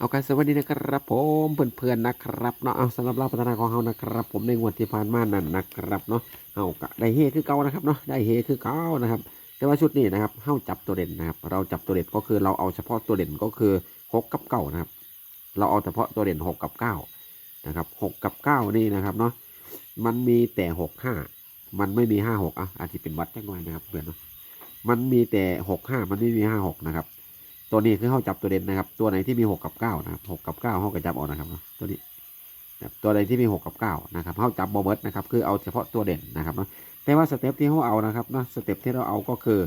เอาการสวัสดีนะครับผมเพื่อนๆนะครับเนาะเอาสำหรับเราพัฒนาของเรานะครับ ผมในงวดที่ผ่านมานั่นนะครับเนาะเอากะได้เฮคือเก่านะครับเนาะได้เฮคือเก่านะครับ แต่ว่าชุดนี้นะครับเฮาจับตัวเด่นนะครับ เราจับตัวเด่นก็คือเราเอาเฉพาะตัวเด่นก็คือหกกับเก้านะครับ เราเอาเฉพาะตัวเด่นหกกับเก้านะครับหกกับเก้านี่นะครับเนาะมันมีแต่หกห้ามันไม่มีห้าหกอะอาจจะเป็นวัดจังหน่อยนะครับเพื่อนเนาะมันมีแต่หกห้ามันไม่มีห้าหกนะครับ ตัวนี้คือเข้าจับตัวเด่นนะครับ ตัวไหนที่มีหกกับเก้านะครับหกกับเก้าเขาก็จับออกนะครับตัวนี้ตัวใดที่มีหกกับเก้านะครับเข้าจับบอเบิร์ตนะครับคือเอาเฉพาะตัวเด่นนะครับนะแต่ว่าสเต็ปที่เขาเอานะครับนะสเต็ปที่เราเอาก็คือ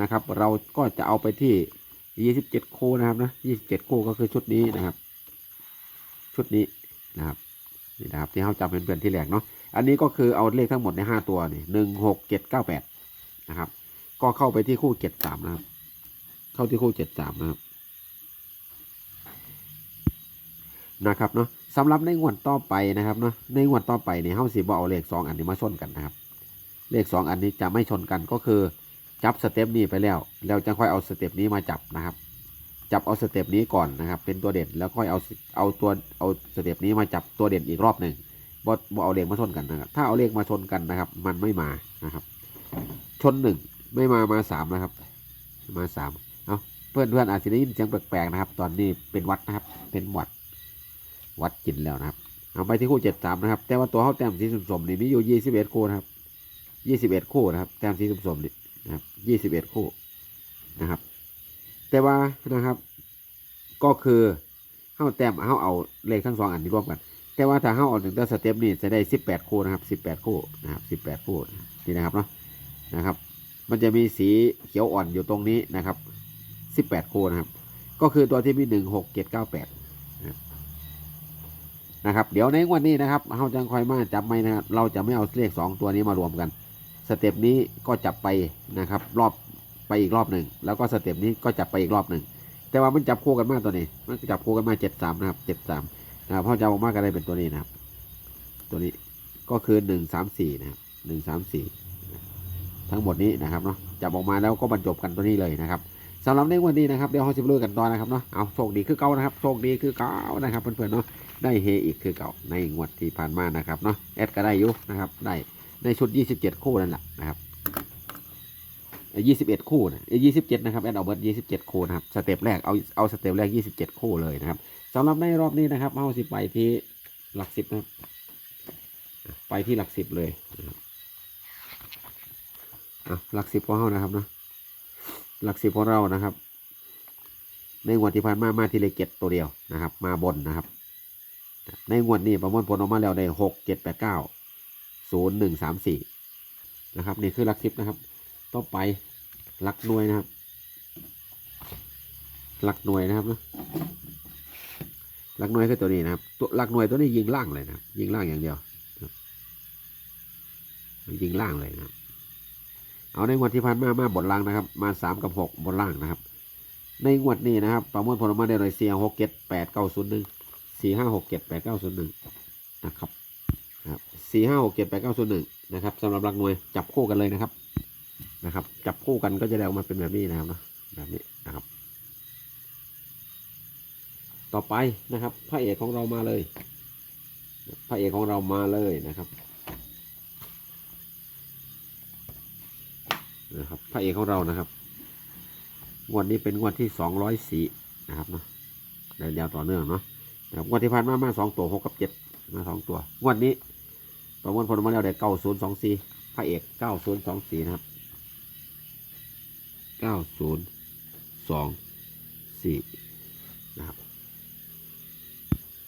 นะครับ เราก็จะเอาไปที่ยี่สิบเจ็ดคู่นะครับนะยี่สิบเจ็ดคู่ก็คือชุดนี้นะครับ ชุดนี้นะครับนี่นะครับที่เขาจับเป็นเพื่อนที่แรกเนาะอันนี้ก็คือเอาเลขทั้งหมดในห้าตัวนี่หนึ่งหกเจ็ดเก้าแปดนะครับ ก็เข้าไปที่คู่เจ็ดสามนะครับ เข้าที่คู่เจ็ดสามนะครับนะครับเนาะสำหรับในงวดต่อไปนะครับเนาะในงวดต่อไปเนี่ยเฮาสิบ่เอาเลขสองอันนี้มาชนกันนะครับ เลขสองอันนี้จะไม่ชนกันก็คือจับสเต็ปนี้ไปแล้วแล้วจะค่อยเอาสเต็ปนี้มาจับนะครับ จับเอาสเต็ปนี้ก่อนนะครับ เป็นตัวเด่นแล้วค่อยเอาเอาตัวเอาสเต็ปนี้มาจับตัวเด่นอีกรอบหนึ่งบ่บ่เอาเลขมาชนกันนะครับ ถ้าเอาเลขมาชนกันนะครับ มันไม่มานะครับ ชนหนึ่งไม่มามาสามนะครับ มาสาม พื่อนเพื่อนอาจจะได้ยินเสียงแปลกๆนะครับ ตอนนี้เป็นวัดนะครับ เป็นหวัด วัดกินแล้วนะครับเอาไปที่คู่เจ็ดสามนะครับ แต่ว่าตัวเขาแต้มสีสมๆนี่มีอยู่ยี่สิบเอ็ดคู่นะครับยี่สิบเอ็ดคู่นะครับ แต้มสีสมๆนี่นะครับยี่สิบเอ็ดคู่นะครับ แต่ว่านะครับ ก็คือเขาแต้มเขาเอาเลขทั้งสองอันนี้รวมกัน แต่ว่าถ้าเขาเอาถึงตัวสเต็ปนี่จะได้สิบแปดคู่นะครับสิบแปดคู่นะครับสิบแปดคู่นี่นะครับเนาะนะครับ มันจะมีสีเขียวอ่อนอยู่ตรงนี้นะครับ สิบแปดโคนะครับ ก็คือตัวที่มีหนึ่งหกเจ็ดเก้าแปดนะครับ เดี๋ยวในวันนี้นะครับเราจะคอยมาจับไหมนะครับเราจะไม่เอาเลขสองตัวนี้มารวมกัน สเต็ปนี้ก็จับไปนะครับ รอบไปอีกรอบหนึ่งแล้วก็สเต็ปนี้ก็จับไปอีกรอบหนึ่งแต่ว่ามันจับคู่กันมากตัวนี้มันจับคู่กันมาเจ็ดสามนะครับเจ็ดสามนะครับเพราจะออกมากันได้เป็นตัวนี้นะครับ ตัวนี้ก็คือหนึ่งสามสี่นะครับหนึ่งสามสี่ทั้งหมดนี้นะครับเนาะจับออกมาแล้วก็บรรจบกันตัวนี้เลยนะครับ สำหรับในวันนี้นะครับเดี๋ยวเราจะไปดูกันต่อนะครับเนาะเอาโชคดีคือเก่านะครับโชคดีคือเก่านะครับเพื่อนๆเนาะได้เฮอีกคือเก่าในงวดที่ผ่านมานะครับเนาะแอดก็ได้อยู่นะครับได้ในชุด 27 คู่นั่นแหละนะครับ21 คู่นะ27 นะครับแอดเอาเบิร์ด27 คู่นะครับสเต็ปแรกเอาเอาสเต็ปแรก 27 คู่เลยนะครับสำหรับในรอบนี้นะครับเอาสิไปที่หลักสิบนะไปที่หลักสิบเลยนะครับอะหลักสิบของเรานะครับเนาะ หลักสิบของเรานะครับ ในงวดที่ผ่านมามาที่เลขเจ็ดตัวเดียวนะครับ มาบนนะครับ ในงวดนี้ประมวลผลออกมาแล้วได้หกเจ็ดแปดเก้าศูนย์หนึ่งสามสี่นะครับ นี่คือหลักสิบนะครับต่อไปหลักหน่วยนะครับ หลักหน่วยนะครับนะหลักหน่วยคือตัวนี้นะครับ ตัวหลักหน่วยตัวนี้ยิงล่างเลยนะยิงล่างอย่างเดียวยิงล่างเลยนะครับ เอาในงวดที่ผ่านมามาบนล่างนะครับ มาสามกับหกบนล่างนะครับ ในงวดนี้นะครับ ประมวลผลออกมาได้เลยเสียหกเจ็ดแปดเก้าศูนย์หนึ่งสี่ห้าหกเจ็ดแปดเก้าศูนย์หนึ่งนะครับครับสี่ห้าหกเจ็ดแปดเก้าศูนย์หนึ่งนะครับสำหรับหลักหน่วยจับคู่กันเลยนะครับนะครับ จับคู่กันก็จะได้ออกมาเป็นแบบนี้นะครับนะแบบนี้นะครับ ต่อไปนะครับพระเอกของเรามาเลยพระเอกของเรามาเลยนะครับ นะครับพระเอกของเรานะครับงวดนี้เป็นงวดที่สองร้อยสี่นะครับเนาะได้ยาวต่อเนื่องเนาะนะครับงวดที่ผ่านมามาสองตัวหกกับเจ็ดมาสองตัวงวดนี้ประมวลผลมาแล้วได้เก้าศูนย์สองสี่พระเอกเก้าศูนย์สองสี่นะครับเก้าศูนย์สองสี่นะครับ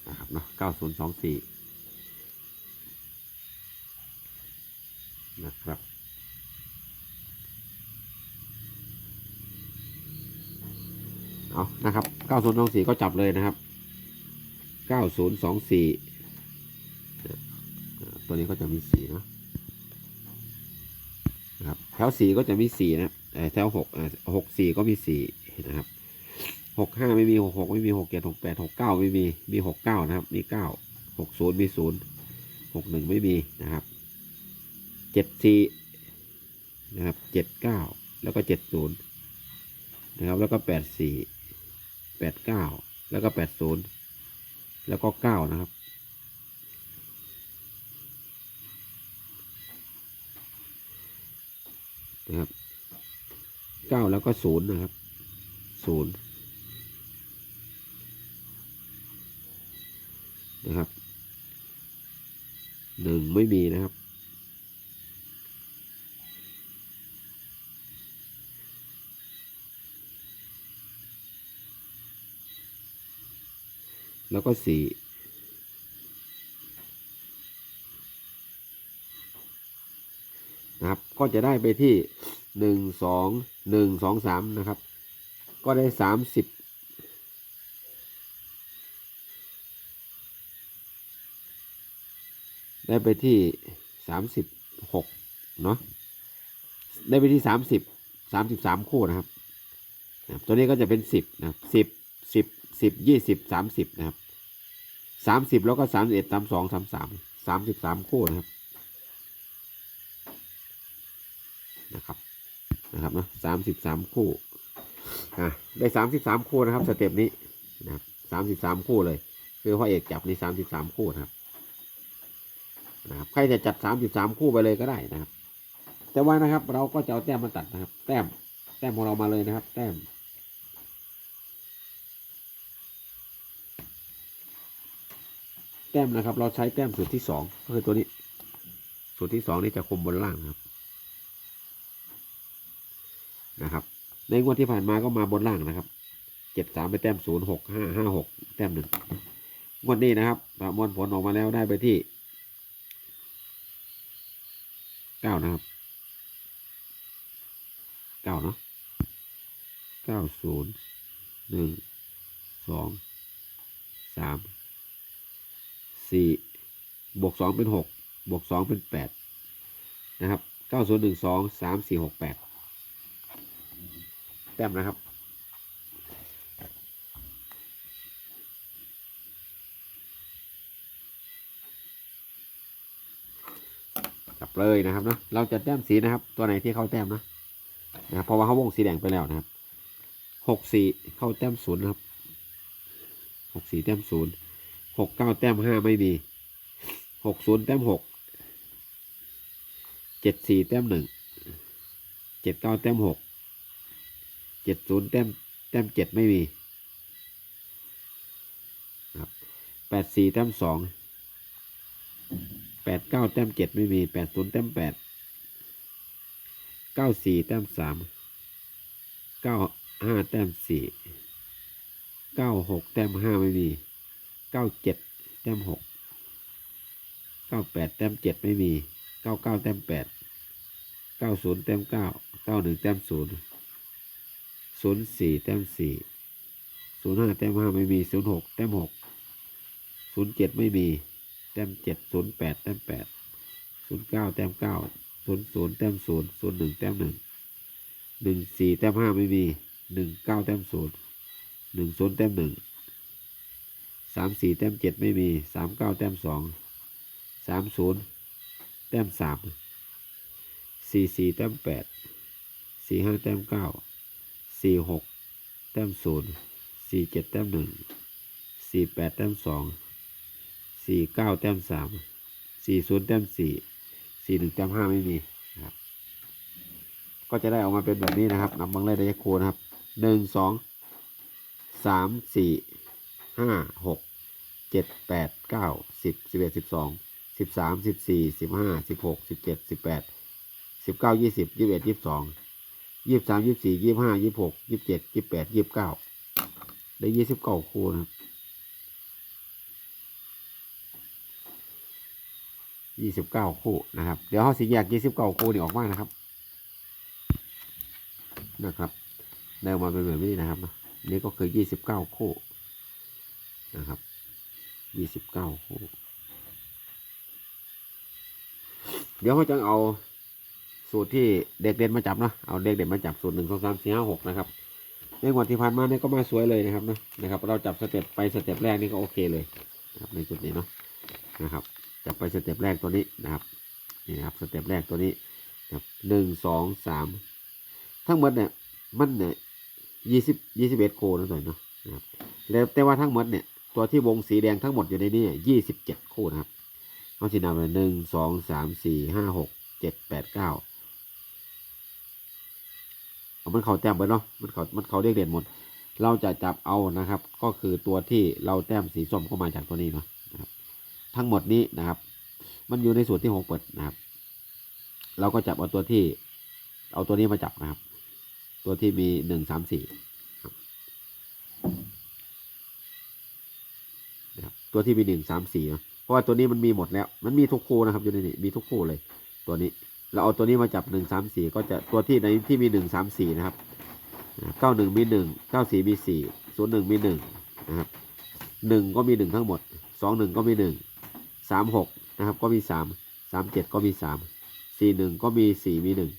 นะครับเนาะเก้าศูนย์สองสี่นะครับ เอานะครับเก้าศูนย์สองสี่ก็จับเลยนะครับเก้าศูนย์สองสี่ตัวนี้ก็จะมีสีเนะนะครับแถวสี่ก็จะมีสี่นะแถวหกหกสี่ก็มีสี่นะครับหกห้าไม่มีหกหกไม่มีหกเจ็ดหกแปดหกเก้าไม่มีมีหกเก้านะครับ มีเก้าหกศูนย์มีศูนย์หกหนึ่งไม่มีนะครับเจ็ดสี่นะครับเจ็ดเก้าแล้วก็เจ็ดศูนย์นะครับแล้วก็แปดสี่ แปดเก้าแล้วก็แปดศูนย์แล้วก็เก้านะครับ นะครับเก้าแล้วก็ศูนย์นะครับศูนย์นะครับหนึ่งไม่มีนะครับ แล้วก็สี่นะครับ ก็จะได้ไปที่หนึ่งสองหนึ่งสองสามนะครับ ก็ได้สามสิบได้ไปที่สามสิบหกเนาะได้ไปที่สามสิบสามสิบสามคู่นะครับ ตัวนี้ก็จะเป็นสิบนะสิบสิบ สิบยี่สิบสามสิบนะครับสามสิบแล้วก็สามสิบเอ็ดสามสองสามสามสามสิบสามคู่นะครับนะครับนะครับเนาะสามสิบสามคู่อะได้สามสิบสามคู่นะครับสเต็ปนี้นะครับสามสิบสามคู่เลย คือพ่อเอกจับในสามสิบสามคู่นะครับนะครับใครจะจัดสามสิบสามคู่ไปเลยก็ได้นะครับ แต่ว่านะครับเราก็จะเอาแต้มมาตัดนะครับ แต้มแต้มของเรามาเลยนะครับ แต้ม แต้มนะครับ เราใช้แต้มสูตรที่สองก็คือตัวนี้ สูตรที่สองนี่จะคมบนล่างนะครับ นะครับ ในงวดที่ผ่านมาก็มาบนล่างนะครับเจ็ดสามไปแต้มศูนย์หกห้าห้าหกแต้มหนึ่งงวดนี้นะครับประมวลผลออกมาแล้วได้ไปที่เก้านะครับเก้าเนาะเก้าศูนย์หนึ่งสองสาม สี่บวกสองเป็นหกบวกสองเป็นแปดนะครับเก้าศูนย์หนึ่งสองสามสี่หกแปดแต้มนะครับจับเลยนะครับเนาะเราจะแต้มสีนะครับ ตัวไหนที่เข้าแต้มนะนะเพราะว่าเขาวงสีแดงไปแล้วนะครับหกสี่เข้าแต้มศูนย์นะครับหกสี่แต้มศูนย์ หกเก้าแต้มห้าไม่มีหกศูนย์แต้มหกเจ็ดสี่แต้มหนึ่งเจ็ดเก้าแต้มหกเจ็ดศูนย์แต้มแต้มเจ็ดไม่มีครับแปดสี่แต้มสองแปดเก้าแต้มเจ็ดไม่มีแปดศูนย์แต้มแปดเก้าสี่แต้มสามเก้าห้าแต้มสี่เก้าหกแต้มห้าไม่มี เก้าเจ็ดแต้มหกเก้าแปดแต้มเจ็ดไม่มีเก้าเก้าแต้มแปดเก้าศูนย์แต้มเก้าเก้าหนึ่งแต้มศูนย์ศูนย์สี่แต้มสี่ศูนย์ห้าแต้มห้าไม่มีศูนย์หกแต้มหกศูนย์เจ็ดไม่มี แต้มเจ็ดศูนย์แปดแต้มแปดศูนย์เก้าแต้มเก้าศูนย์ศูนย์แต้มศูนย์ศูนย์หนึ่งแต้มหนึ่งหนึ่งสี่แต้มห้าไม่มีหนึ่งเก้าแต้มศูนย์หนึ่งศูนย์แต้มหนึ่ง สามสี่แต้มเจ็ดไม่มีสามเก้าแต้มสองสามศูนย์แต้มสามสี่สี่แต้มแปดสี่ห้าแต้มเก้าสี่หกแต้มศูนย์สี่เจ็ดแต้มหนึ่งสี่แปดแต้มสองสี่เก้าแต้มสามสี่ศูนย์แต้มสี่สี่หนึ่งแต้มห้าไม่มีนะครับ ก็จะได้ออกมาเป็นแบบนี้นะครับนำบังเลขระยะคูนะครับหนึ่งสองสามสี่ห้าหก เจ็ดแปดเก้าสิบสิบเอ็ดสิบสองสิบสามสิบสี่สิบห้าสิบหกสิบเจ็ดสิบแปดสิบเก้ายี่สิบยี่สิบเอ็ดยี่สิบสองยี่สิบสามยี่สิบสี่ยี่สิบห้ายี่สิบหกยี่สิบเจ็ดยี่สิบแปดยี่สิบเก้าได้ยี่สิบเก้าคู่นะครับยี่สิบเก้าคู่นะครับ เดี๋ยวเขาสิแยกยี่สิบเก้าคู่นี่ออกมานะครับ นะครับเดินมาเป็นแบบนี้นะครับนะนี่ก็คือยี่สิบเก้าคู่นะครับ ยี่สิบเก้าคู่เดี๋ยวเขาจะเอาสูตรที่เด็กเด่นมาจับนะเอาเด็กเด่นมาจับสูตรหนึ่งสองสามสี่ห้าหกนะครับในงวดที่ผ่านมาเนี่ยก็มาสวยเลยนะครับนะนะครับ เราจับสเต็ปไปสเต็ปแรกนี่ก็โอเคเลยนะครับในจุดนี้เนาะนะครับ จับไปสเต็ปแรกตัวนี้นะครับนี่นะครับสเต็ปแรกตัวนี้นะครับหนึ่งสองสามทั้งหมดเนี่ยมันเนี่ยยี่สิบยี่สิบเอ็ดโคนะหน่อยเนาะนะครับแล้วแต่ว่าทั้งหมดเนี่ย ตัวที่วงสีแดงทั้งหมดอยู่ในนี้ยี่สิบเจ็ดคู่นะครับเขาสินับเลยหนึ่งสองสามสี่ห้าหกเจ็ดแปดเก้าเอามันเขาแต้มไปเนาะมันเขามันเขาเรียกเด่นหมด เราจะจับเอานะครับ ก็คือตัวที่เราแต้มสีส้มก็มาจากตัวนี้เนาะนะครับ ทั้งหมดนี้นะครับ มันอยู่ในส่วนที่หกเปิดนะครับ เราก็จับเอาตัวที่ เอาตัวนี้มาจับนะครับ ตัวที่มีหนึ่งสามสี่นะครับ ตัวที่มีหนึ่งสามสี่เนะเพราะว่าตัวนี้มันมีหมดแล้ว มันมีทุกคู่นะครับอยู่ในนี้มีทุกคู่เลยตัวนี้เราเอาตัวนี้มาจับหนึ่งสามสี่ก็จะตัวที่ในที่มีหนึ่งสามสี่นะครับเก้าหนึ่งมีหนึ่งเก้าสี่มีสี่ศูนย์หนึ่งมีหนึ่งนะครับหนึ่งก็มีหนึ่งทั้งหมดสองหนึ่งก็มีหนึ่งสามหกนะครับก็มีสามสามเจ็ดก็มีสามสี่หนึ่งก็มีสี่มีหนึ่ง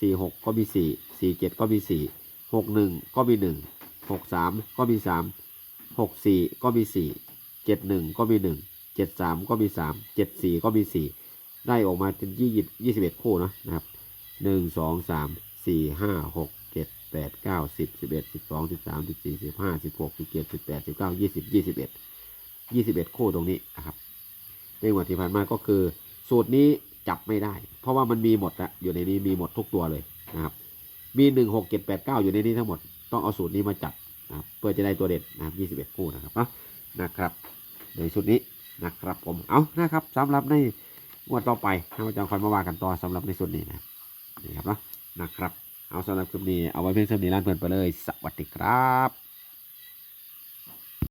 สี่หกก็มีสี่สี่เจ็ดก็มีสี่หกหนึ่งก็มีหนึ่งหกสามก็มีสามหกสี่ก็มีสี่ เจ็ดหนึ่งก็มีหนึ่งเจ็ดสามก็มีสามเจ็ดสี่ก็มีสี่ได้ออกมาเป็นยี่สิบยี่สิบเอ็ดคู่นะนะครับหนึ่งสองสามสี่ห้าหกเจ็ดแปดเก้าสิบสิบเอ็ดสิบสองสิบสามสิบสี่สิบห้าสิบหกสิบเจ็ดสิบแปดสิบเก้ายี่สิบยี่สิบเอ็ดยี่สิบเอ็ดคู่ตรงนี้นะครับในวันที่ผ่านมาก็คือ สูตรนี้จับไม่ได้ เพราะว่ามันมีหมดแล้วอยู่ในนี้มีหมดทุกตัวเลยนะครับ มีหนึ่งหกเจ็ดแปดเก้าอยู่ในนี้ทั้งหมดต้องเอาสูตรนี้มาจับนะครับเพื่อจะได้ตัวเด็ดนะครับยี่สิบเอ็ดคู่นะครับนะครับ ในชุดนี้นะครับผมเอานะครับสำหรับในงวดต่อไปท่าจะคอยมาว่ากันต่อสำหรับในส่วนนี้นะนี่ครับเนาะนะครับ เอาสำหรับคลิปนี้เอาไว้เพียงเท่านี้ล้านเพื่อนไปเลย สวัสดีครับ